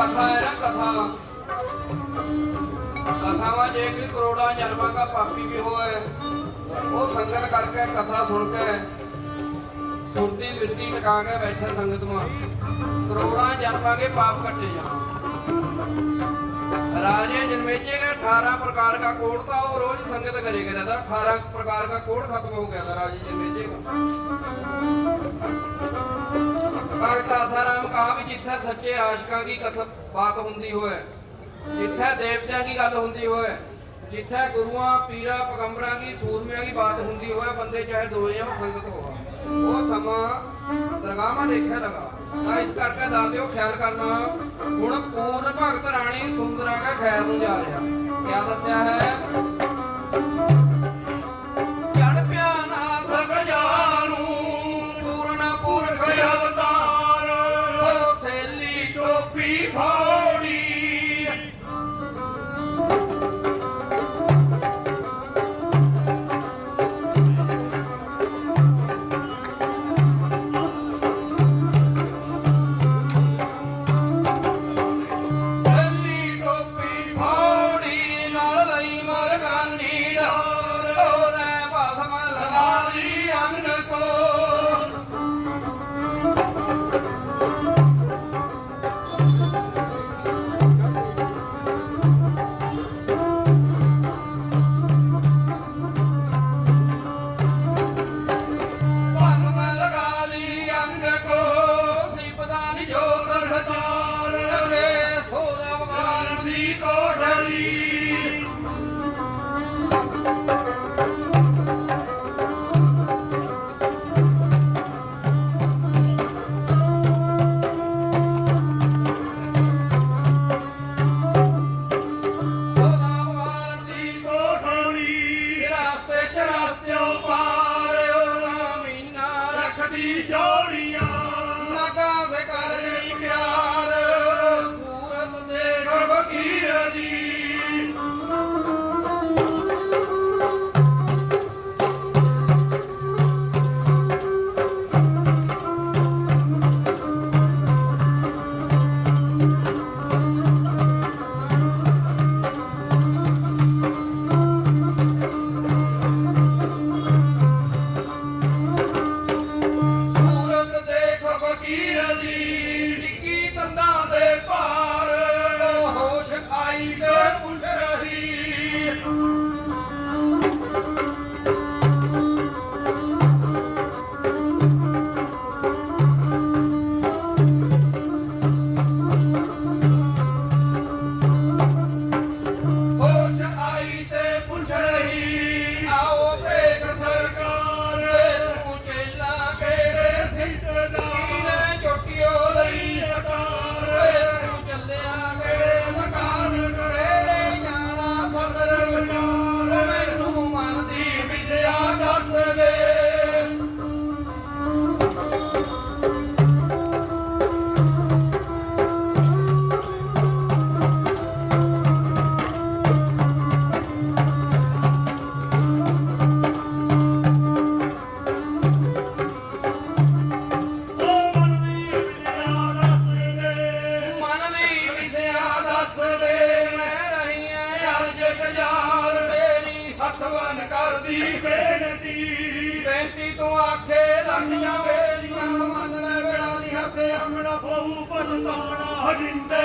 कथा है ना कथा कथा में जे भी करोड़ा जन्मा का पापी भी हो है वो संगत करके कथा सुन के सुरती बिरती टका के बैठे संगत में करोड़ा जन्मा के पाप कटे जाए राजे जन्मेजे का अठारह प्रकार का कोड था वो रोज संगत करेगा रहता अठारह प्रकार का कोड खत्म हो गया था राजे जन्मेजे का ਭਗਤ ਆਸਾਰਾਮ ਕਹਾ ਵੀ ਜਿੱਥੇ ਸੱਚੇ ਆਸ਼ਿਕਾਂ ਦੀ ਕਸਬ ਬਾਤ ਹੁੰਦੀ ਹੋਏ, ਜਿੱਥੇ ਦੇਵਤਿਆਂ ਦੀ ਗੱਲ ਹੁੰਦੀ ਹੋਏ, ਜਿੱਥੇ ਗੁਰੂਆਂ, ਪੀਰਾਂ, ਪਗੰਬਰਾਂ ਦੀ, ਸੂਰਮਿਆਂ ਦੀ ਬਾਤ ਹੁੰਦੀ ਹੋਏ, ਬੰਦੇ ਚਾਹੇ ਦੋਏ ਹੋ ਸੰਗਤ ਹੋਆ ਉਹ ਸਮਾਂ ਦਰਗਾਹਾਂ ਦੇਖਿਆ ਲਗਾ। ਤਾਂ ਇਸ ਕਰਕੇ ਦੱਸ ਦਿਓ, ਖਿਆਲ ਕਰਨਾ, ਹੁਣ ਪੂਰਨ ਭਗਤ ਰਾਣੀ ਸੁੰਦਰਾਂ ਦਾ ਖੈਰ ਨੂੰ ਜਾ ਰਿਹਾ। ਕਿਆ ਦੱਸਿਆ ਹੈ? ਤੇਰੀ ਹੱਥ ਬਨ ਕਰਦੀ। ਬੇਨਤੀ। ਬੇਨਤੀ ਤੂੰ ਆਖੇ ਲੱਗ ਜਾਵੇ ਦੀਆਂ ਮੰਨ ਲੈ ਬੇੜਾ ਦੀ ਹੱਥ ਅੰਗਣਾ ਬਹੁ ਪਛਤਾਵਣਾ ਹਜਿੰਦੇ